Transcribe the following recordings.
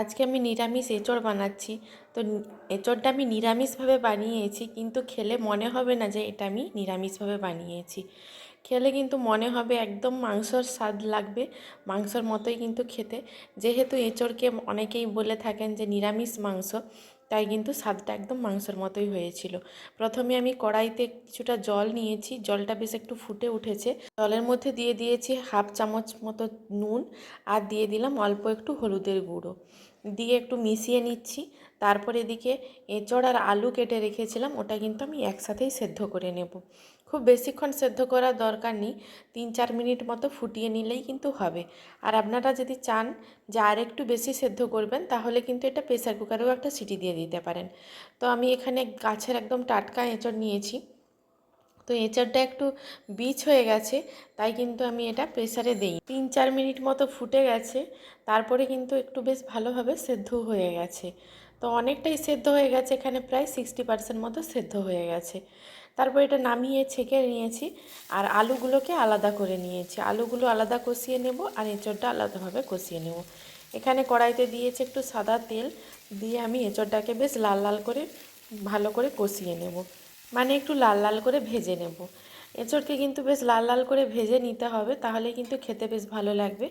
আজকে আমি নিরামিষ এঁচড় বানাচ্ছি। তো এঁচড়টা আমি নিরামিষভাবে বানিয়েছি, কিন্তু খেলে মনে হবে না যে এটা আমি নিরামিষভাবে বানিয়েছি। খেলে কিন্তু মনে হবে একদম মাংসর স্বাদ লাগবে, মাংসর মতোই কিন্তু খেতে। যেহেতু এঁচড়কে অনেকেই বলে থাকেন যে নিরামিষ মাংস তাই কিন্তু স্বাদটা একদম মাংসর মতোই হয়েছিল। প্রথমে আমি কড়াইতে কিছুটা জল নিয়েছি, জলটা বেশ একটু ফুটে উঠেছে। জলের মধ্যে দিয়ে দিয়েছি হাফ চামচ মতো নুন আর দিয়ে দিলাম অল্প একটু হলুদের গুঁড়ো। দিয়ে একটু মিশিয়ে নিচ্ছি। তারপর এদিকে এঁচড় আর আলু কেটে রেখেছিলাম, ওটা কিন্তু আমি একসাথেই সেদ্ধ করে নেব। খুব বেশিক্ষণ সেদ্ধ করার দরকার নেই, তিন চার মিনিট মতো ফুটিয়ে নিলেই কিন্তু হবে। আর আপনারা যদি চান যে আর একটু বেশি সেদ্ধ করবেন, তাহলে কিন্তু এটা প্রেসার কুকারেও একটা সিটি দিয়ে দিতে পারেন। তো আমি এখানে গাছের একদম টাটকা এঁচড় নিয়েছি। তো এঁচড়টা একটু বীজ হয়ে গেছে, তাই কিন্তু আমি এটা প্রেসারে দিই তিন চার মিনিট মতো ফুটে গেছে, তারপরে কিন্তু একটু বেশ ভালোভাবে সেদ্ধ হয়ে গেছে। তো অনেকটাই সেদ্ধ হয়ে গেছে, এখানে প্রায় সিক্সটি পার্সেন্ট মতো সেদ্ধ হয়ে গেছে। তারপর এটা নামিয়ে ছেঁকে নিয়েছি, আর আলুগুলোকে আলাদা করে নিয়েছি। আলুগুলো আলাদা কষিয়ে নেব, আর এঁচড়টা আলাদাভাবে কষিয়ে নেব। এখানে কড়াইতে দিয়েছি একটু সাদা তেল, দিয়ে আমি এঁচড়টাকে বেশ লাল লাল করে ভালো করে কষিয়ে নেব। মানে একটু লাল লাল করে ভেজে নেব। এঁচড়কে কিন্তু বেশ লাল লাল করে ভেজে নিতে হবে, তাহলে কিন্তু খেতে বেশ ভালো লাগবে।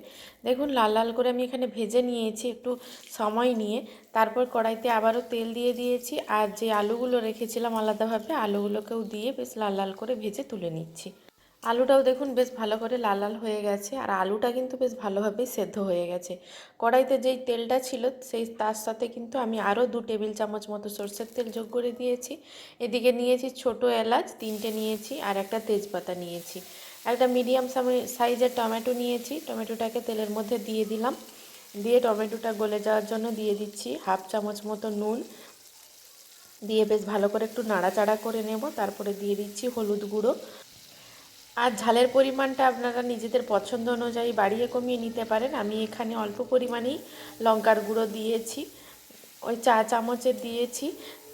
দেখুন, লাল লাল করে আমি এখানে ভেজে নিয়েছি একটু সময় নিয়ে। তারপর কড়াইতে আবারও তেল দিয়ে দিয়েছি, আর যে আলুগুলো রেখেছিলাম আলাদাভাবে, আলুগুলোকেও দিয়ে বেশ লাল লাল করে ভেজে তুলে নিচ্ছি। আলুটাও দেখুন বেশ ভালো করে লাল লাল হয়ে গেছে, আর আলুটা কিন্তু বেশ ভালোভাবেই সেদ্ধ হয়ে গেছে। কড়াইতে যেই তেলটা ছিল, সেই তার সাথে কিন্তু আমি আরও দু টেবিল চামচ মতো সর্ষের তেল যোগ করে দিয়েছি। এদিকে নিয়েছি ছোট এলাচ, তিনটে নিয়েছি, আর একটা তেজপাতা নিয়েছি। একটা মিডিয়াম সাইজের টমেটো নিয়েছি, টমেটোটাকে তেলের মধ্যে দিয়ে দিলাম। দিয়ে টমেটোটা গলে যাওয়ার জন্য দিয়ে দিচ্ছি হাফ চামচ মতো নুন। দিয়ে বেশ ভালো করে একটু নাড়াচাড়া করে নেব, তারপরে দিয়ে দিচ্ছি হলুদ গুঁড়ো। আর ঝালের পরিমাণটা আপনারা নিজেদের পছন্দ অনুযায়ী বাড়িয়ে কমিয়ে নিতে পারেন। আমি এখানে অল্প পরিমাণেই লঙ্কার গুঁড়ো দিয়েছি, ওই চা চামচের দিয়েছি,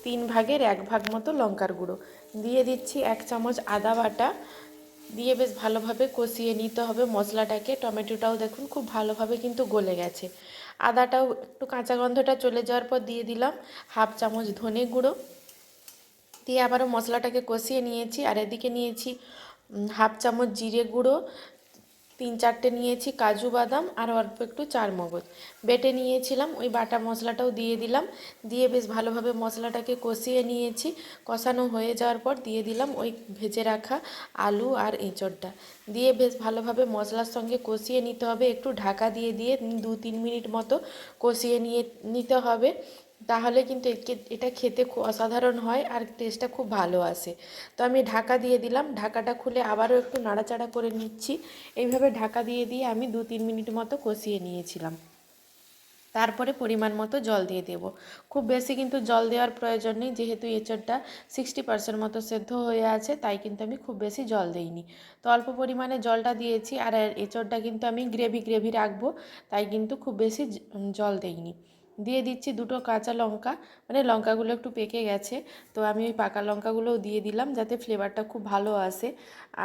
তিন ভাগের এক ভাগ মতো লঙ্কার গুঁড়ো। দিয়ে দিচ্ছি এক চামচ আদা বাটা, দিয়ে বেশ ভালোভাবে কষিয়ে নিতে হবে মশলাটাকে। টমেটোটাও দেখুন খুব ভালোভাবে কিন্তু গলে গেছে। আদাটাও একটু কাঁচা গন্ধটা চলে যাওয়ার পর দিয়ে দিলাম হাফ চামচ ধনে গুঁড়ো। দিয়ে আবারও মশলাটাকে কষিয়ে নিয়েছি, আর এদিকে নিয়েছি হাফ চামচ জিরে গুঁড়ো, তিন চারটে নিয়েছি কাজু বাদাম আর অল্প একটু চার মগজ। বেটে নিয়েছিলাম, ওই বাটা মশলাটাও দিয়ে দিলাম। দিয়ে বেশ ভালোভাবে মশলাটাকে কষিয়ে নিয়েছি। কষানো হয়ে যাওয়ার পর দিয়ে দিলাম ওই ভেজে রাখা আলু আর এঁচড়টা। দিয়ে বেশ ভালোভাবে মশলার সঙ্গে কষিয়ে নিতে হবে। একটু ঢাকা দিয়ে দিয়ে দু তিন মিনিট মতো কষিয়ে নিয়ে নিতে হবে। তাহলে কিন্তু এটা খেতে খুব অসাধারণ হয় আর টেস্টটা খুব ভালো আসে। তো আমি ঢাকা দিয়ে দিলাম, ঢাকাটা খুলে আবারও একটু নাড়াচাড়া করে নিচ্ছি। এইভাবে ঢাকা দিয়ে দিয়ে আমি দু তিন মিনিট মতো কষিয়ে নিয়েছিলাম। তারপরে পরিমাণ মতো জল দিয়ে দেব। খুব বেশি কিন্তু জল দেওয়ার প্রয়োজন নেই, যেহেতু এঁচড়টা সিক্সটি পার্সেন্ট মতো সেদ্ধ হয়ে আছে, তাই কিন্তু আমি খুব বেশি জল দিইনি। তো অল্প পরিমাণে জলটা দিয়েছি আর এঁচড়টা কিন্তু আমি গ্রেভি গ্রেভি রাখব, তাই কিন্তু খুব বেশি জল দিইনি। দিয়ে দিচ্ছি দুটো কাঁচা লঙ্কা মানে লঙ্কাগুলো একটু পেকে গেছে। তো আমি ওই পাকা লঙ্কাগুলোও দিয়ে দিলাম যাতে ফ্লেভারটা খুব ভালো আসে।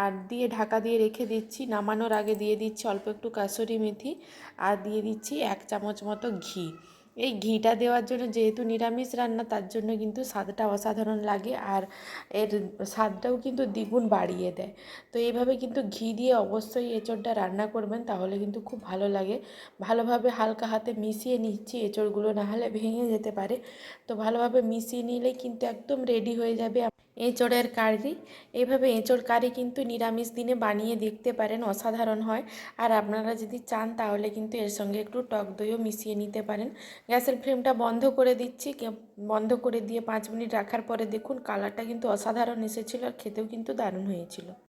আর দিয়ে ঢাকা দিয়ে রেখে দিচ্ছি, নামানোর আগে দিয়ে দিচ্ছি অল্প একটু কাসুরি মেথি। আর দিয়ে দিচ্ছি এক চামচ মতো ঘি। এই ঘিটা দেওয়ার জন্য যেহেতু নিরামিষ রান্না, তার জন্য কিন্তু স্বাদটা অসাধারণ লাগে আর এর স্বাদটাও কিন্তু দ্বিগুণ বাড়িয়ে দেয়। তো এইভাবে কিন্তু ঘি দিয়ে অবশ্যই এঁচড়টা রান্না করবেন, তাহলে কিন্তু খুব ভালো লাগে। ভালোভাবে হালকা হাতে মিশিয়ে নিচ্ছি, এঁচড়গুলো না হলে ভেঙে যেতে পারে। তো ভালোভাবে মিশিয়ে নিলেই কিন্তু একদম রেডি হয়ে যাবে এঁচড়ের কারি। এইভাবে এঁচড় কারি কিন্তু নিরামিষ দিনে বানিয়ে দেখতে পারেন, অসাধারণ হয়। আর আপনারা যদি চান তাহলে কিন্তু এর সঙ্গে একটু টক দইও মিশিয়ে নিতে পারেন। গ্যাসের ফ্লেমটা বন্ধ করে দিচ্ছি। বন্ধ করে দিয়ে পাঁচ মিনিট রাখার পরে দেখুন, কালারটা কিন্তু অসাধারণ এসেছিল আর খেতেও কিন্তু দারুণ হয়েছিল।